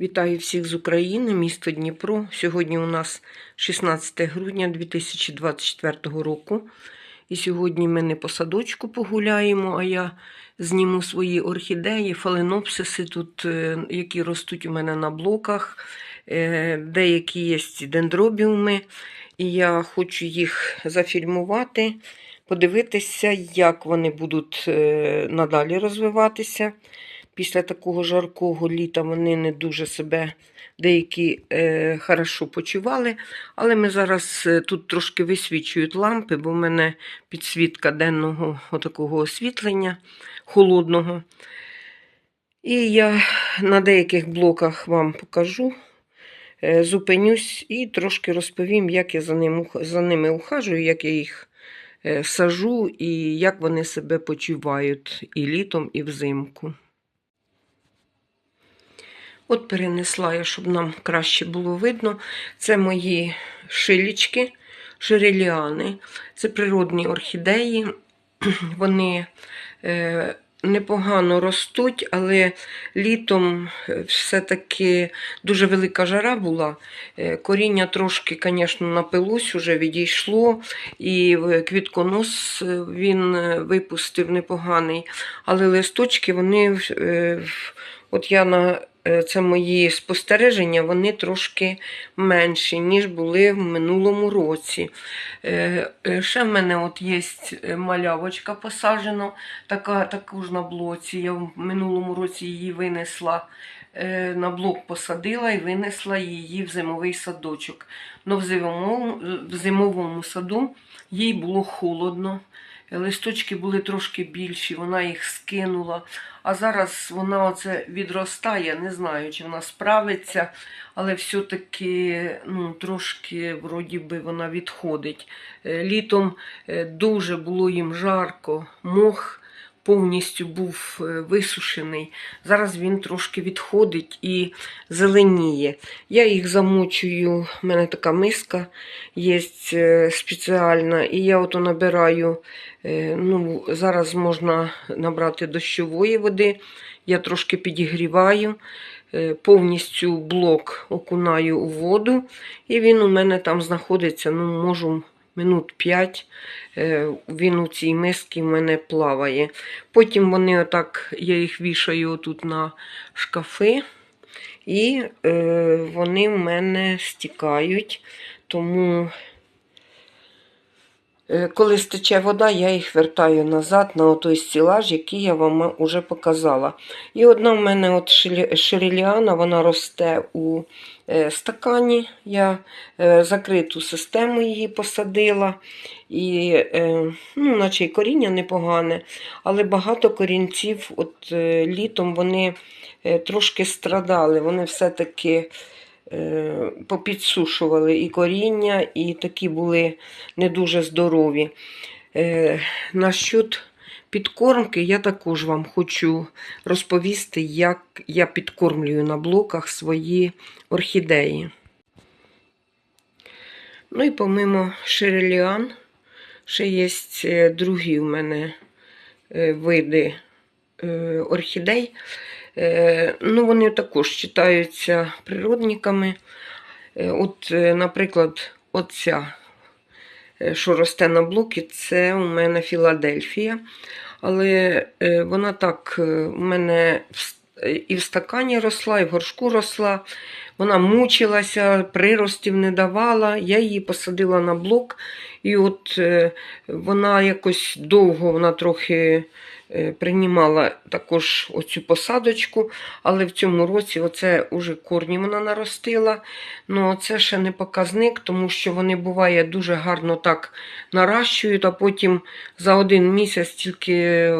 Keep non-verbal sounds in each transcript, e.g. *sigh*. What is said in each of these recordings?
Вітаю всіх з України, місто Дніпро. Сьогодні у нас 16 грудня 2024 року. І сьогодні ми не по садочку погуляємо, а я зніму свої орхідеї, фаленопсиси, тут, е, які ростуть у мене на блоках. Е, Деякі є дендробіуми, і я хочу їх зафільмувати, подивитися, як вони будуть е, надалі розвиватися. Після такого жаркого літа вони не дуже себе деякі е, хорошо почували. Але ми зараз е, тут трошки висвічують лампи, бо в мене підсвітка денного отакого освітлення холодного. І я на деяких блоках вам покажу, е, зупинюсь і трошки розповім, як я за, ним, за ними ухажую, як я їх е, сажу і як вони себе почувають і літом, і взимку. От перенесла я, щоб нам краще було видно. Це мої шилічки, ширеліани. Це природні орхідеї. *clears throat* Вони е, непогано ростуть, але літом е, все-таки дуже велика жара була. Е, Коріння трошки, звісно, напилось, уже відійшло, і квітконос е, він випустив непоганий. Але листочки, вони, е, от я на це мої спостереження, вони трошки менші, ніж були в минулому році. Е, е, Ще в мене от є малявочка посаджена, така також на блоці. Я в минулому році її винесла. е, На блок посадила і винесла її в зимовий садочок. Но в зимовому, в зимовому саду їй було холодно. Листочки були трошки більші, вона їх скинула. А зараз вона оце відростає, не знаю, чи вона справиться, але все-таки ну, трошки вроді би вона відходить. Е, Літом е, дуже було їм жарко, мох повністю був е, висушений. Зараз він трошки відходить і зеленіє. Я їх замочую, в мене така миска є е, спеціальна, і я ото набираю. Е, Ну, зараз можна набрати дощової води. Я трошки підігріваю, повністю блок окунаю у воду, і він у мене там знаходиться, ну, можу минут 5. Він у цій мисці в мене плаває. Потім вони отак, я їх вішаю тут на шкафи, і е, вони в мене стікають. Тому Е, Коли стече вода, я їх вертаю назад на той стілаж, який я вам вже показала. І одна в мене от шириліана, вона росте у е, стакані. Я е, закриту систему її посадила. І, е, ну, наче й коріння непогане, але багато корінців от, е, літом вони е, трошки страдали. Вони все-таки е, попідсушували і коріння, і такі були не дуже здорові. Е, насчет підкормки я також вам хочу розповісти, як я підкормлюю на блоках свої орхідеї. Ну і помимо ширеліан, ще є е, другі в мене е, види е, орхідей. Ну, вони також читаються природниками. От, наприклад, оця, що росте на блокі, це у мене Філадельфія. Але е, вона так е, у мене е, і в стакані росла, і в горшку росла. Вона мучилася, приростів не давала. Я її посадила на блок, і от е, вона якось довго вона трохи е, приймала також оцю посадочку, але в цьому році оце уже корні вона наростила. Ну, це ще не показник, тому що вони буває дуже гарно так наращують, а потім за один місяць тільки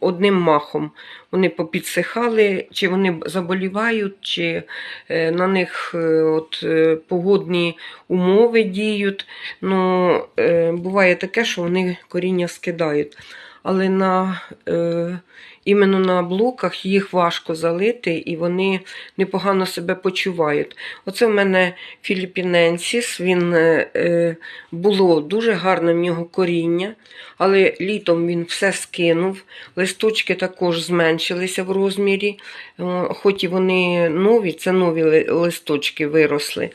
одним махом вони попідсихали, чи вони заболівають, чи е, на них е, от, е, погодні умови діють. Ну, е, буває таке, що вони коріння скидають. Але на е, іменно на блоках їх важко залити, і вони непогано себе почувають. Оце в мене філіпіненсіс, він е, е, було дуже гарне в нього коріння, але літом він все скинув. Листочки також зменшилися в розмірі, хоч і вони нові, це нові листочки виросли.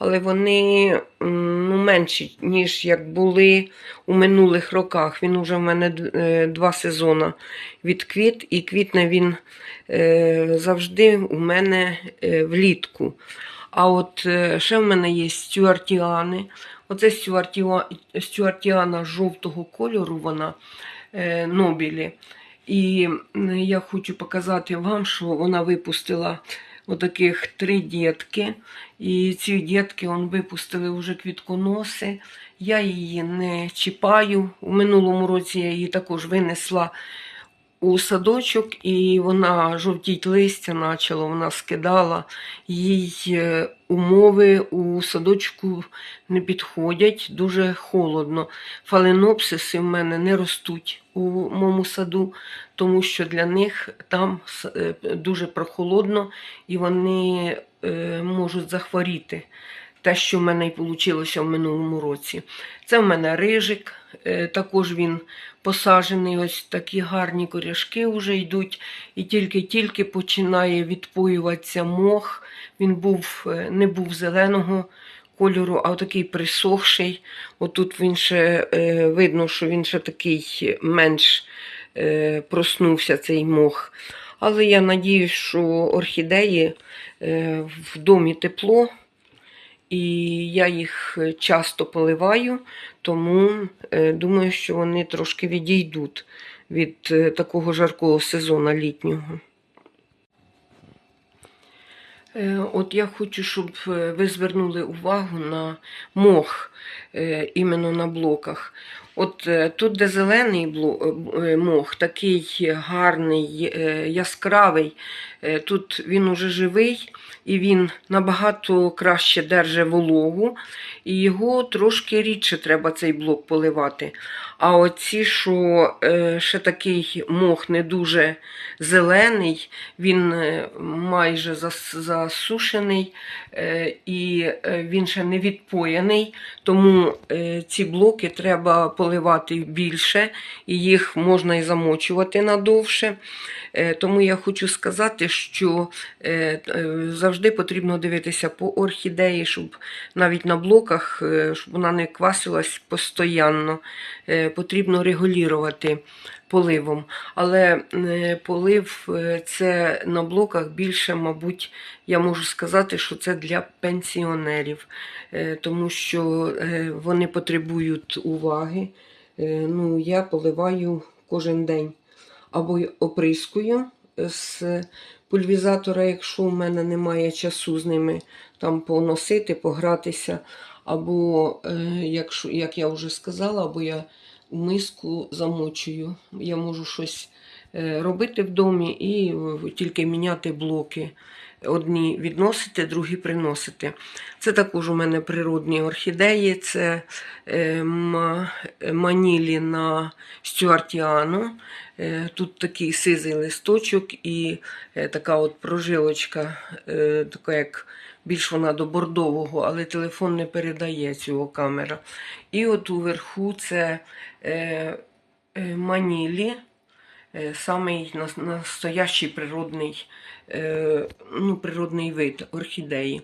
Але вони ну, менші, ніж як були у минулих роках. Він уже в мене е, два сезони відквіт, і квітне він е, завжди у мене е, влітку. А от ще в мене є стюартіани. Оце стюартіа- стюартіана жовтого кольору, вона нобілі. І я хочу показати вам, що вона випустила отаких три дітки. І ці дітки он, випустили вже квітконоси. Я її не чіпаю. У минулому році я її також винесла у садочок, і вона жовтіть листя почала, вона скидала. Їй е, умови у садочку не підходять, дуже холодно. Фаленопсиси в мене не ростуть у моєму саду, тому що для них там е, дуже прохолодно і вони е, можуть захворіти. Те, що в мене і вийшло в минулому році. Це в мене рижик, е, також він посаджений, ось такі гарні коряшки вже йдуть, і тільки-тільки починає відпоюватися мох. Він був, е, не був зеленого кольору, а такий присохший. Отут він ще е, видно, що він ще такий менш проснувся цей мох. Але я надіюсь, що орхідеї в домі тепло, і я їх часто поливаю, тому е, думаю, що вони трошки відійдуть від е, такого жаркого сезону літнього. Е, От я хочу, щоб е, ви звернули увагу на мох е, іменно на блоках. От е, тут, де зелений е, мох, такий гарний, е, яскравий, е, тут він уже живий і він набагато краще держить вологу, і його трошки рідше треба цей блок поливати. А оці, що е, ще такий мох не дуже зелений, він е, майже засушений е, і він ще не відпоєний, тому ці блоки треба поливати більше, і їх можна і замочувати надовше. Тому я хочу сказати, що е, завжди потрібно дивитися по орхідеї, щоб навіть на блоках, е, щоб вона не квасилась постійно. Е, Потрібно регулювати поливом. Але е, полив це на блоках більше, мабуть, я можу сказати, що це для пенсіонерів, тому що вони потребують уваги. Ну, я поливаю кожен день або оприскую з пульвізатора, якщо в мене немає часу з ними там поносити, погратися. Або, е, якщо, як я вже сказала, або я у миску замочую. Я можу щось е, робити в домі і е, тільки міняти блоки. Одні відносити, другі приносити. Це також у мене природні орхідеї, це е, манілі на стюартіану. Е, Тут такий сизий листочок і е, така от прожилочка, е, така як більш вона до бордового, але телефон не передає цього камера. І от уверху це манілі, самий настоящий природний, е, ну, природний вид орхідеї.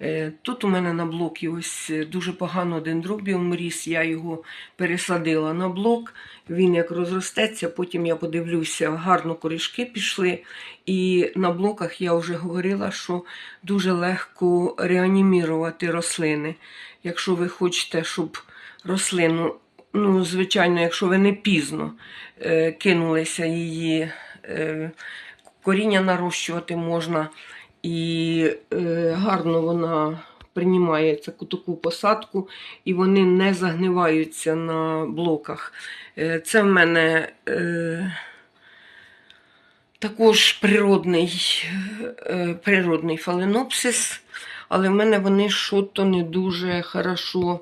Е, Тут у мене на блокі ось е, дуже погано дендробіум ріс, я його пересадила на блок. Він як розростеться, потім я подивлюся, гарно корішки пішли. І на блоках я вже говорила, що дуже легко реанімірувати рослини. Якщо ви хочете, щоб рослину, ну, звичайно, якщо ви не пізно е, кинулися її е, коріння нарощувати можна, і е, гарно вона приймає таку, посадку, і вони не загниваються на блоках. Е, це в мене. Е, також природний, е, природний фаленопсис, але в мене вони що-то не дуже хорошо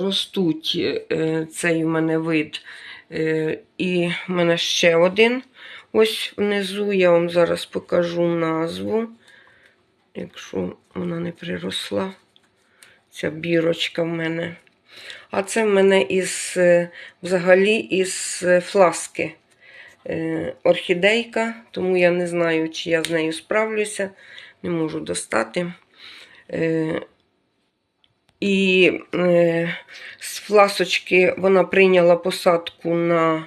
ростуть. Е, Цей в мене вид. Е, І в мене ще один. Ось внизу я вам зараз покажу назву. Якщо вона не приросла, ця бірочка в мене. А це в мене із е, взагалі із е, фласки е, орхідейка, тому я не знаю, чи я з нею справлюся, не можу достати. І е, з фласочки вона прийняла посадку на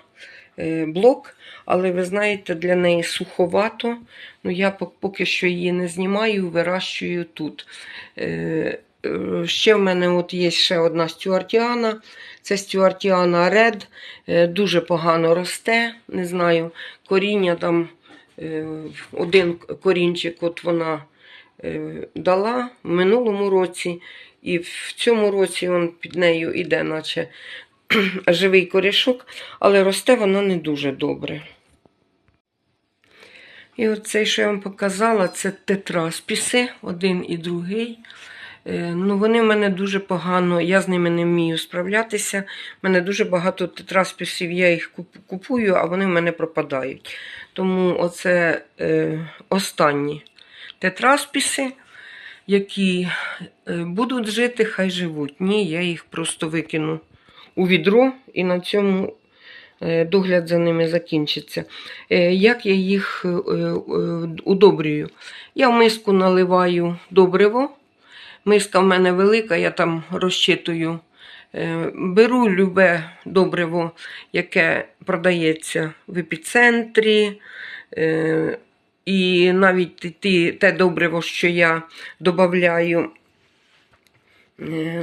е, блок, але ви знаєте, для неї суховато. Ну, я поки що її не знімаю, вирощую тут. Е, е, Ще в мене от є ще одна стюартіана. Це стюартіана Red. Е, Дуже погано росте. Не знаю, коріння там е, один корінчик от вона дала в минулому році. І в цьому році он під нею іде, наче *clears throat* живий корішок, але росте воно не дуже добре. І оцей, що я вам показала, це тетраспіси, один і другий. Е, Ну, вони в мене дуже погано, я з ними не вмію справлятися. У мене дуже багато тетраспісів, я їх купую, а вони в мене пропадають. Тому оце е, останні тетраспіси, які е, будуть жити, хай живуть. Ні, я їх просто викину у відро і на цьому е, догляд за ними закінчиться. Е, Як я їх удобрюю? Я в миску наливаю добриво. Миска в мене велика, я там розчитую. Беру любе добриво, яке продається в епіцентрі. Е, І навіть ті, те добриво, що я додаю,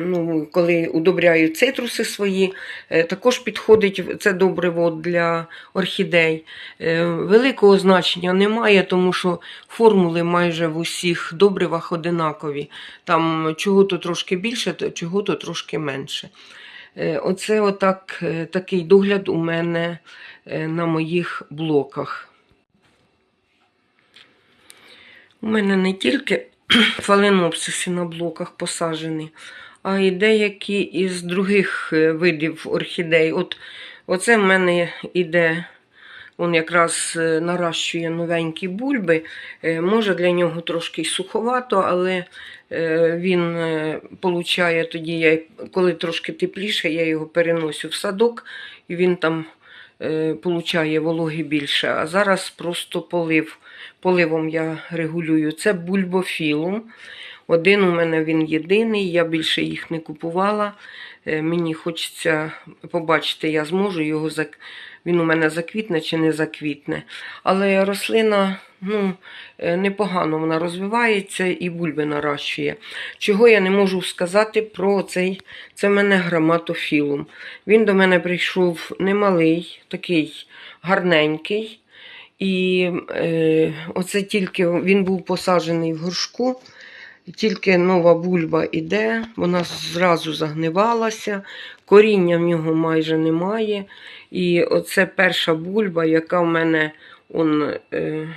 ну, коли удобряю цитруси свої, е, також підходить це добриво для орхідей. Е, Великого значення немає, тому що формули майже в усіх добривах одинакові. Там чого-то трошки більше, то чого-то трошки менше. Е, Оце отак, е, такий догляд у мене е, на моїх блоках. У мене не тільки *clears throat* фаленопсиси на блоках посаджені, а й деякі із других е, видів орхідей. От, оце в мене іде, він якраз е, наращує новенькі бульби. Е, Може для нього трошки суховато, але він получає тоді, коли трошки тепліше, я його переносю в садок, і він там получає вологи більше. А зараз просто полив. Поливом я регулюю. Це бульбофілум. Один у мене він єдиний, я більше їх не купувала. Е, Мені хочеться побачити, я зможу його зак... він у мене заквітне чи не заквітне. Але рослина ну, е, непогано вона розвивається і бульби наращує. Чого я не можу сказати про цей, це в мене граматофілум. Він до мене прийшов немалий, такий гарненький. І е, оце тільки він був посаджений в горшку, тільки нова бульба іде, вона зразу загнивалася, коріння в нього майже немає. І оце перша бульба, яка в мене он, е,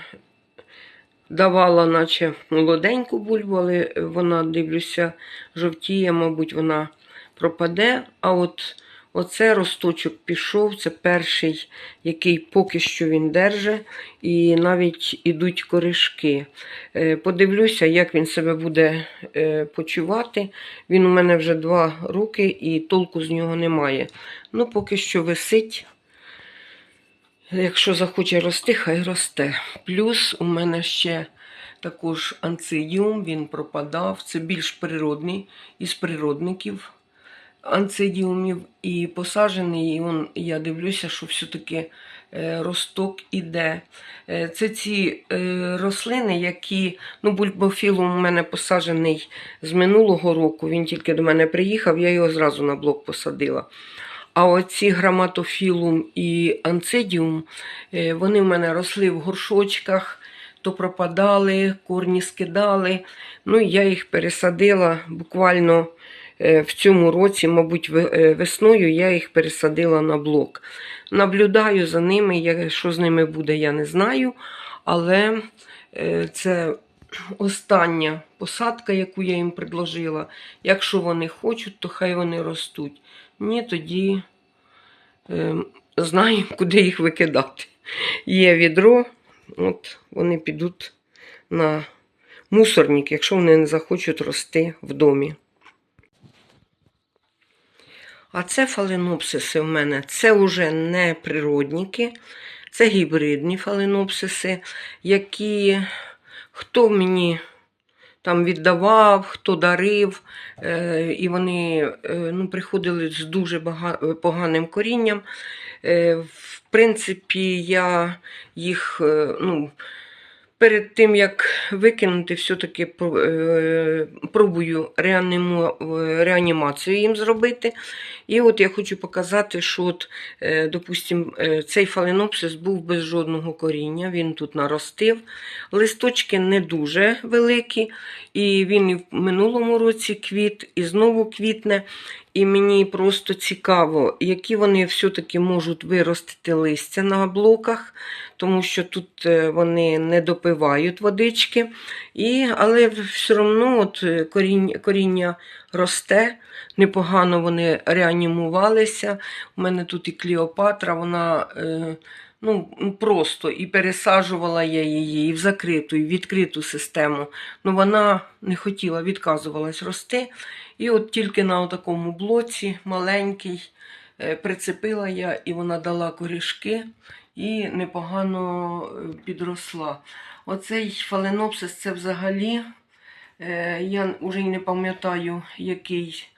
давала, наче молоденьку бульбу, але вона, дивлюся, жовтіє, мабуть, вона пропаде. А от Оце росточок пішов, це перший, який поки що він держить, і навіть ідуть коришки. Е, Подивлюся, як він себе буде е, почувати. Він у мене вже два роки і толку з нього немає. Ну, поки що висить. Якщо захоче рости, хай росте. Плюс у мене ще також анцидіум, він пропадав. Це більш природний із природників анцидіумів і посаджений, і он, я дивлюся, що все-таки е, росток іде. Е, Це ці е, рослини, які, ну, бульбофілум у мене посаджений з минулого року, він тільки до мене приїхав, я його зразу на блок посадила. А оці граматофілум і анцидіум, вони в мене росли в горшочках, то пропадали, корні скидали. Ну, я їх пересадила буквально в цьому році, мабуть, е, весною я їх пересадила на блок. Наблюдаю за ними, що з ними буде, я не знаю. Але е, це остання посадка, яку я їм предложила. Якщо вони хочуть, то хай вони ростуть. Ні, тоді е, знаю, куди їх викидати. є відро, от вони підуть на мусорник, якщо вони не захочуть рости в домі. А це фаленопсиси в мене. Це вже не природники, це гібридні фаленопсиси, які хто мені там віддавав, хто дарив, е, і вони е, ну, приходили з дуже поганим корінням. Е, в принципі, я їх ну, перед тим, як викинути, все-таки е, пробую е, реанімацію їм зробити. І от я хочу показати, що, от, е, допустим, цей фаленопсис був без жодного коріння, він тут наростив. Листочки не дуже великі, і він і в минулому році квіт, і знову квітне. І мені просто цікаво, які вони все-таки можуть виростити листя на блоках, тому що тут е, вони не допивають водички. І, але все одно от е, коріння, коріння росте, непогано вони реанімувалися. У мене тут і Кліопатра, вона е, ну, просто і пересаджувала я її і в закриту, і в відкриту систему. Ну, вона не хотіла, відказувалась рости. І от тільки на такому блоці маленький е, прицепила я, і вона дала корішки і непогано е, підросла. Оцей фаленопсис це взагалі, е, я вже й не пам'ятаю, який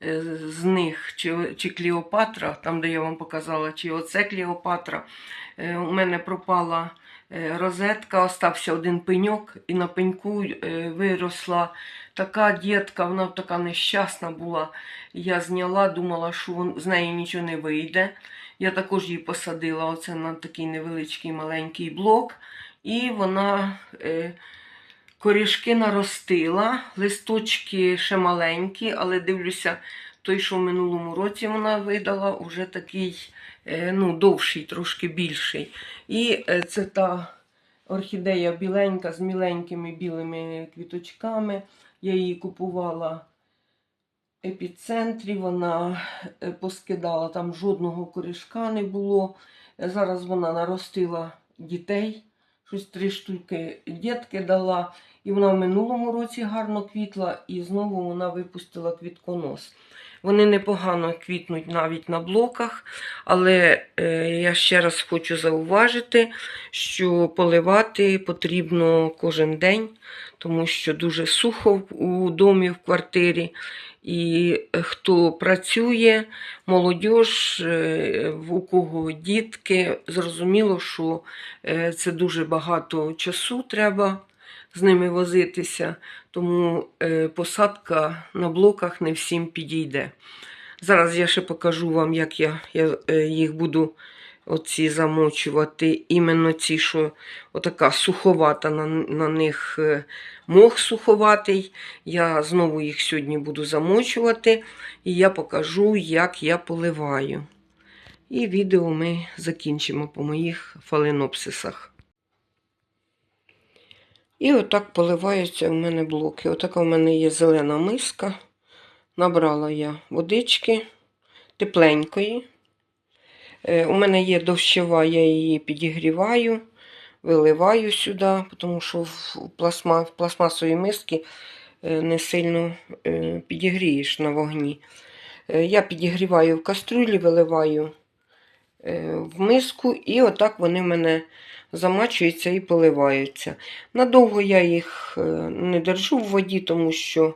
з них, чи, чи Клеопатра, там, де я вам показала, чи оце Клеопатра. Е, У мене пропала е, розетка, остався один пеньок, і на пеньку е, виросла така дітка, вона така нещасна була. Я зняла, думала, що з неї нічого не вийде. Я також її посадила оце на такий невеличкий маленький блок, і вона е, корішки наростила, листочки ще маленькі, але дивлюся, той, що в минулому році вона видала, вже такий е, ну, довший, трошки більший. І е, це та орхідея біленька з міленькими білими квіточками. Я її купувала епіцентрі, вона е, поскидала, там жодного корішка не було. Зараз вона наростила дітей, щось три штуки дітки дала. І вона в минулому році гарно квітла, і знову вона випустила квітконос. Вони непогано квітнуть навіть на блоках, але е, я ще раз хочу зауважити, що поливати потрібно кожен день, тому що дуже сухо у домі, в квартирі. І е, хто працює, молодь, у кого дітки, зрозуміло, що е, це дуже багато часу треба з ними возитися, тому е, посадка на блоках не всім підійде. Зараз я ще покажу вам, як я, я е, їх буду оці замочувати. Іменно ці, що отака суховата на, на них е, мох суховатий. Я знову їх сьогодні буду замочувати, і я покажу, як я поливаю. І відео ми закінчимо по моїх фаленопсисах. І отак поливаються в мене блоки. Отака в мене є зелена миска. Набрала я водички тепленької. Е, У мене є дощова, я її підігріваю, виливаю сюди, тому що в пластма, в пластмасовій мисці е, не сильно е, підігрієш на вогні. Я підігріваю в кастрюлі, виливаю в миску, і отак вони в мене замачуються і поливаються. Надовго я їх не держу в воді, тому що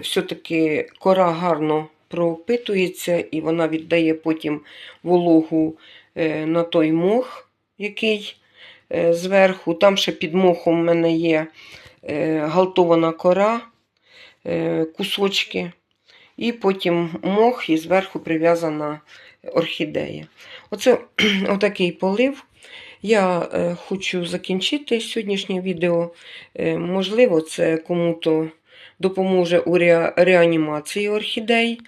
все-таки кора гарно пропитується і вона віддає потім вологу е, на той мох, який е, зверху. Там ще під мохом в мене є е, галтована кора, кусочки, і потім мох і зверху прив'язана орхідея. Оце *clears throat* отакий полив. Я хочу закінчити сьогоднішнє відео. Можливо, це кому-то допоможе у ре- реанімації орхідей,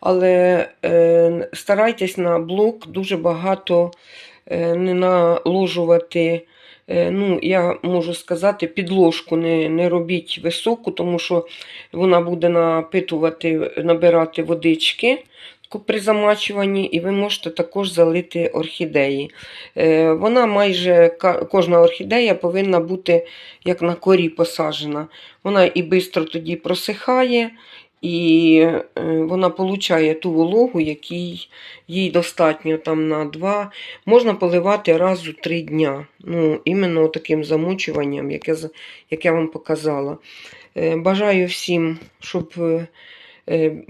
але е, старайтесь на блок дуже багато е, не наложувати. Е, ну, я можу сказати, підложку не, не робіть високу, тому що вона буде напитувати, набирати водички, при замачуванні, і ви можете також залити орхідеї. Е, Вона майже кожна орхідея повинна бути як на корі посаджена. Вона і швидко тоді просихає, і е, вона получає ту вологу, якій їй достатньо там на два. Можна поливати раз у три дня. Ну, іменно таким замочуванням, яке, яке я вам показала. Е, Бажаю всім, щоб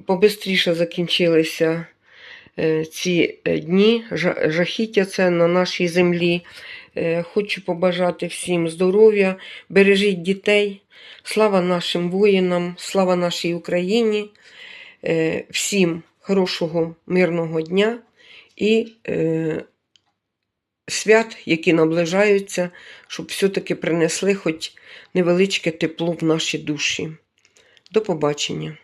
побистріше закінчилися е, ці е, дні, жахіття це на нашій землі. Е, Хочу побажати всім здоров'я, бережіть дітей, слава нашим воїнам, слава нашій Україні, Е, всім хорошого мирного дня і е, свят, які наближаються, щоб все-таки принесли хоч невеличке тепло в наші душі. До побачення!